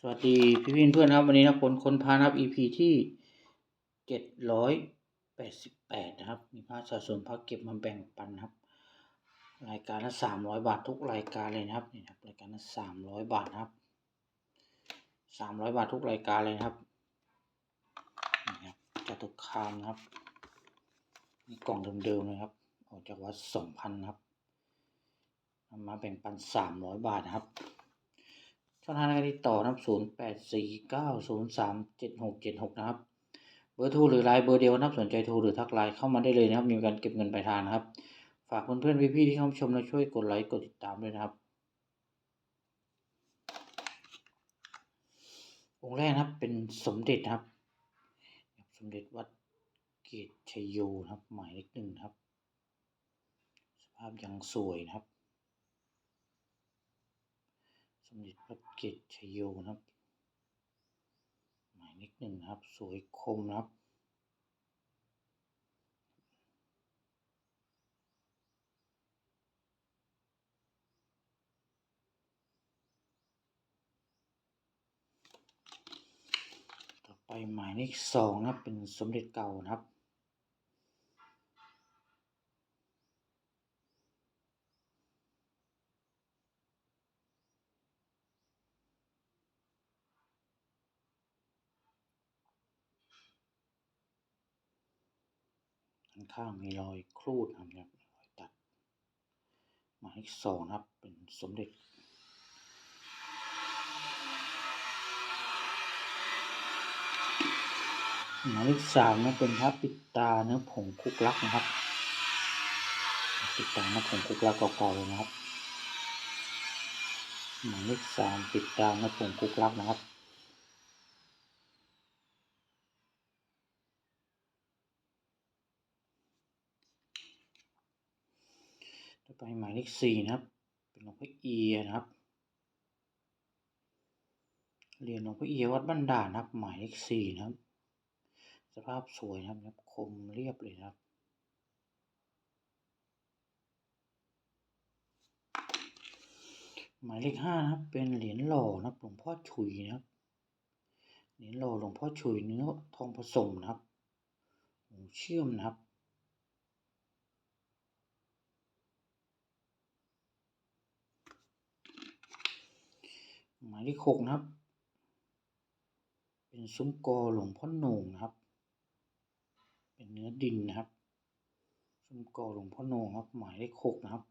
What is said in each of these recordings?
สวัสดีพี่พี่เพื่อนครับ วันนี้นะผลคนพานับ EP ที่เจ็ดร้อยแปดสิบแปดนะครับ มีพระสะสมพระเก็บมาแบ่งปันนะครับ รายการละสามร้อยบาททุกรายการเลยนะครับนี่ครับรายการละสามร้อยบาทครับสามร้อยบาททุกรายการเลยนะครับนี่ครับจตุคามนะครับนี่กล่องเดิมๆเลยครับออกจากวัดสองพันครับนำมาแบ่งปันสามร้อยบาทนะครับ ช่องทางการติดต่อนะครับศูนย์แปดสี่เก้าศูนย์สามเจ็ดหกเจ็ดหกนะครับ เบอร์โทรหรือไลน์เบอร์เดียวนะครับ สนใจโทรหรือทักไลน์เข้ามาได้เลยนะครับ มีการเก็บเงินปลายทางนะครับ ฝากเพื่อนๆพี่ๆที่เข้าชมและช่วยกดไลค์กดติดตามด้วยนะครับ องค์แรกนะครับเป็นสมเด็จครับ สมเด็จวัดเกตชัยโยครับ หมายเลขหนึ่งครับ สภาพยังสวยนะครับ สมเด็จพระเกตชัยโยนะครับ หมายเลขหนึ่งนะครับ สวยคมนะครับต่อไปหมายเลขสองนะเป็นสมเด็จเก่านะครับ ข้างมีรอยครูดนะครับรอยตัด หมายเลขสองนะครับ เป็นสมเด็จหมายเลขสามนะเป็นพระปิดตาเนื้อผงคุกลักนะครับ ปิดตาเนื้อผงคุกลักเก่าๆเลยนะครับหมายเลขสามปิดตาเนื้อผงคุกลักนะครับ ไปหมายเลขสี่นะครับ เป็นหลวงพ่อเอียนะครับเหรียญหลวงพ่อเอียวัดบ้านด่านนะครับหมายเลขสี่นะครับ สภาพสวยนะครับคมเรียบเลยนะครับหมายเลขห้านะครับ เป็นเหรียญหล่อนะครับหลวงพ่อฉุยนะครับเหรียญหล่อหลวงพ่อฉุยเนื้อทองผสมนะครับหูเชื่อมนะครับายเลขหกนะครับ เป็นซุ้มกอหลวงพ่อโหน่งนะครับ เป็นเนื้อดินนะครับ ซุ้มกอหลวงพ่อโหน่งครับ หมายเลขหกนะครับ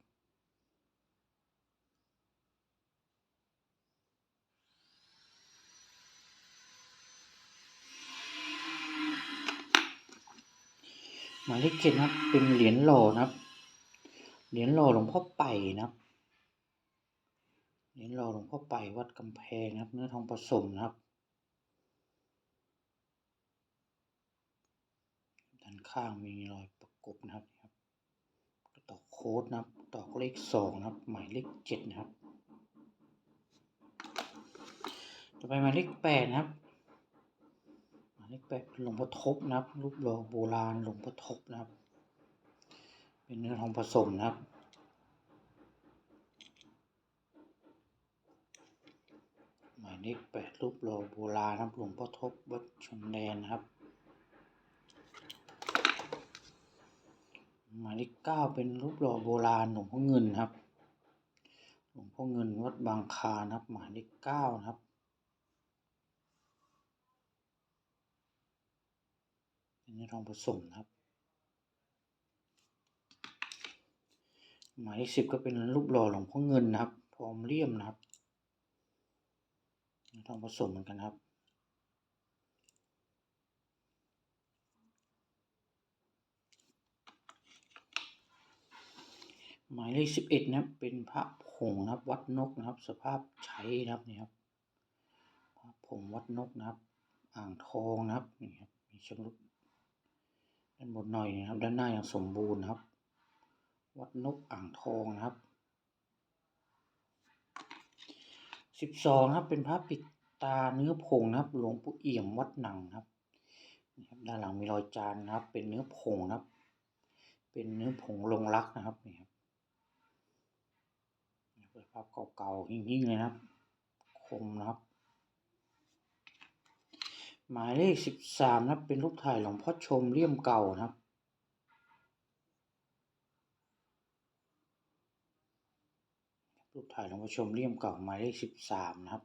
หมายเลขเจ็ดนะครับ เป็นเหรียญหล่อนะครับ เหรียญหล่อหลวงพ่อไปนะครับ เหรียญหล่อหลวงพ่อไปวัดกำแพงนะครับ เนื้อทองผสมนะครับ ด้านข้างมีรอยประกบนะครับครับตอกโค้ดนะครับตอกเลขสองนะครับ หมายเลขเจ็ดนะครับ ต่อไปหมายเลขแปดนะครับ หมายเลขแปดหลวงพ่อทบนะครับ รูปหล่อโบราณหลวงพ่อทบนะครับ เป็นเนื้อทองผสมนะครับ หมายเลขแปดรูปหล่อโบราณครับหลวงพ่อทบวัดชนแดนครับ หมายเลขเก้าเป็นรูปหล่อโบราณหลวงพ่อเงินครับ หลวงพ่อเงินวัดบางคานะครับ หมายเลขเก้านะครับเป็นนื้อทองผสมนะครับ หมายเลขสิบก็เป็นรูปหล่อหลวงพ่อเงินนะครับ พร้อมเลี่ยมนะครับ เนื้อทองผสมเหมือนกันครับ หมายเลขสิบเอ็ดนะเป็นพระผงนะครับ วัดนกนะครับ สภาพใช้นะครับนี่ครับพระผงวัดนกนะครับ อ่างทองนะครับนี่ครับมีชำรุดด้านบนหน่อยนะครับ ด้านหน้ายังสมบูรณ์นะครับ วัดนกอ่างทองนะครับ สิบสองครับ เป็นพระปิดตาเนื้อผงนะครับ หลวงปู่เอี่ยมวัดหนังนะครับด้านหลังมีรอยจานนะครับ เป็นเนื้อผงนะครับ เป็นเนื้อผงลงรักนะครับนี่ครับภาพเก่าๆยิ่งๆเลยนะครับ คมนะครับ หมายเลขสิบสามนะครับเป็นรูปถ่ายหลวงพ่อชมเลี่ยมเก่านะครับ รูปถ่ายหลวงพ่อชมเลี่ยมเก่าหมายเลขสิบสามนะครับ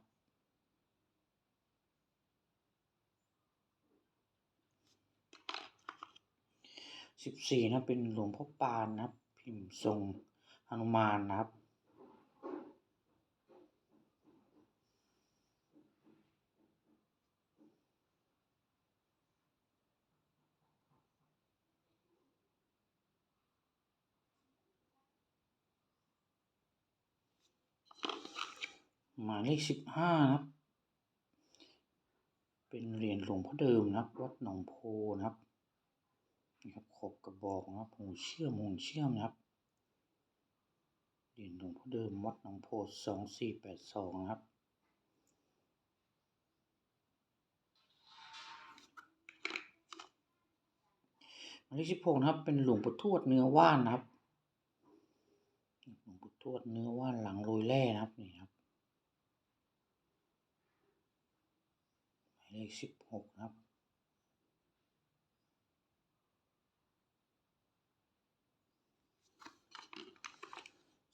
สิบสี่นะเป็นหลวงพ่อปานนะครับ พิมพ์ทรงหนุมานนะครับ หมายเลขสิบห้านะครับ เป็นเหรียญหลวงพ่อเดิมนะครับ วัดหนองโพนะครับนี่ครับขอบกระบอกนะครับหูเชื่อมหูเชื่อมนะครับเหรียญหลวงพ่อเดิมวัดหนองโพสองสี่แปดสองนะครับหมายเลขสิบหกนะครับ เป็นหลวงปู่ทวดเนื้อว่านนะครับหลวงปู่ทวดเนื้อว่านหลังโรยแร่นะครับนี่ครับ หมาย เลขสิบหกครับ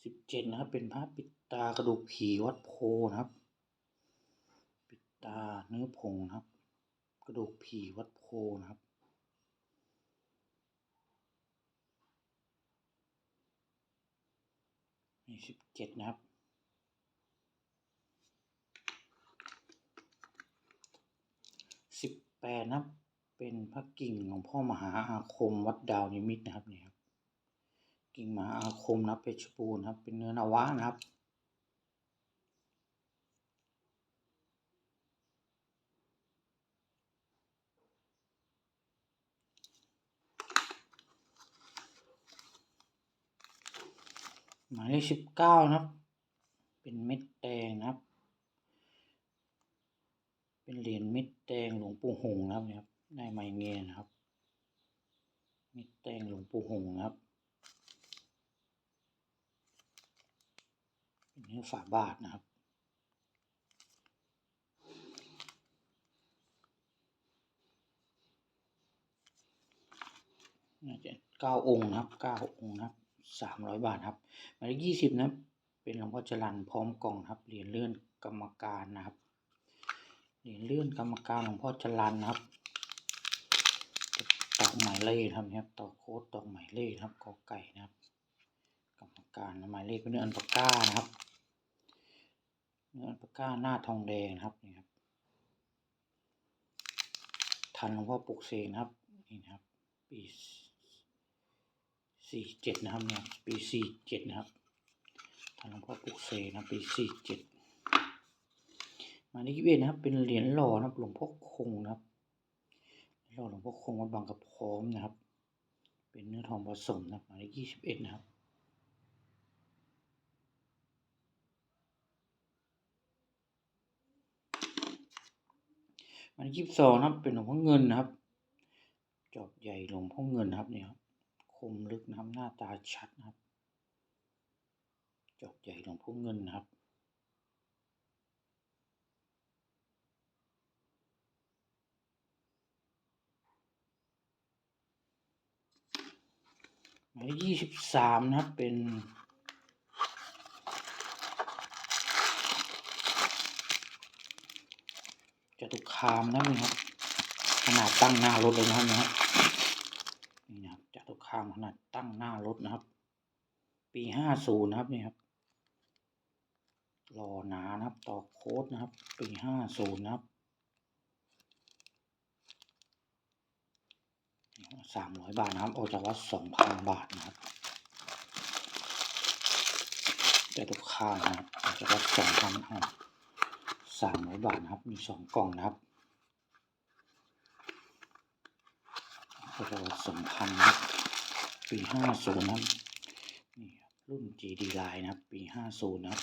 สิบเจ็ดนะครับ เป็นพระปิดตากระดูกผีวัดโพนะครับ ปิดตาเนื้อผงนะครับ กระดูกผีวัดโพนะครับนี่สิบเจ็ดนะครับ สิบแปดนะครับ เป็นพระกิ่งหลวงพ่อมหาอาคมวัดดาวนิมิตนะครับเนี่ยครับ กิ่งมหาอาคมนะเพชรบูรณ์นะครับ เป็นเนื้อนวะนะครับหมายเลขสิบเก้านะครับ เป็นเม็ดแดงนะครับ เป็นเหรียญเม็ดแดงหลวงปู่หงนะครับเนี่ยครับได้ไมเงียนะครับเม็ดแดงหลวงปู่หงนะครับเป็นเนื้อฝาบาทนะครับน่าจะเก้าองค์นะครับเก้าองค์นะครับสามร้อยบาทครับหมายเลขยี่สิบนะเป็นหลวงพ่อจรันพร้อมกล่องครับเหรียญเลื่อนกรรมการนะครับ เหรียญเลื่อนกรรมการหลวงพ่อจรันนะครับตอกหมายเลขครับนะครับตอกโค้ดตอกหมายเลขครับกอไก่นะครับ กรรมการหมายเลขเป็นเนื้ออันปาก้านะครับ เนื้ออันปาก้าหน้าทองแดงนะครับนี่ครับทันหลวงพ่อปลุกเสกนะครับนี่นะครับปีสี่เจ็ดนะครับเนี่ยปีสี่เจ็ดนะครับทันหลวงพ่อปลุกเสกนะปีสี่เจ็ด หมายเลขยี่สิบเอ็ดนะครับ เป็นเหรียญหล่อนะครับ หลวงพ่อคงนะครับหล่อหลวงพ่อคงวัดบางกระพร้อมนะครับ เป็นเนื้อทองผสมนะครับหมายเลขยี่สิบเอ็ดนะครับหมายเลขยี่สิบสองนะครับ เป็นหลวงพ่อเงินนะครับ จอบใหญ่หลวงพ่อเงินนะครับเนี่ยครับคมลึกนะครับหน้าตาชัดนะครับ จอบใหญ่หลวงพ่อเงินนะครับ หมายเลขยี่สิบสามนะครับ เป็นจตุคามนะครับขนาดตั้งหน้ารถเลยนะครับเนะครับนี่นะครับจตุคามขนาดตั้งหน้ารถนะครับ ปีห้าศูนย์นะครับนี่ครับรอหนานะครับต่อโค้ดนะครับ ปีห้าศูนย์นะครับ สามร้อยบาทนะครับออจาวัดสองพันบาทนะครับจตุคานะครับออจาวัดสองพันสามร้อยบาทนะครับ มีสองกล่องนะครับก็จะสองพันนะครับ ปีห้าศูนย์นะครับ นี่รุ่น GD Line นะครับ ปีห้าศูนย์นะครับ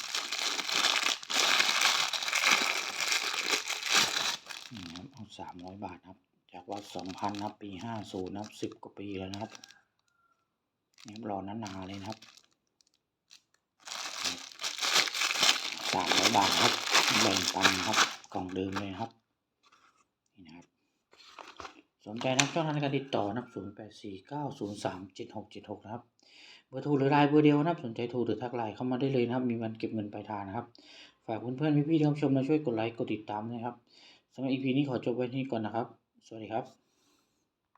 นี่ครับเอาสามร้อยบาทนะครับ จากวัดสองพันนะครับปีห้าศูนย์นะครับสิบกว่าปีแล้วนะครับนี่รอนานๆเลยนะครับสามร้อยบาทครับแบ่งปันครับกล่องเดิมเลยครับนี่นะครับสนใจนะช่องทางในการติดต่อนะครับ0 8 4 9 0 3 7 6 7 6นะครับเบอร์โทรหรือไลน์เบอร์เดียวนะครับสนใจโทรหรือทักไลน์เข้ามาได้เลยนะครับ มีวันเก็บเงินปลายทางนะครับ ฝากเพื่อนๆพี่ๆที่รับชมนะช่วยกดไลค์กดติดตามนะครับสำหรับ EP นี้ขอจบไว้ที่นี่ก่อนนะครับ สวัสดีครับ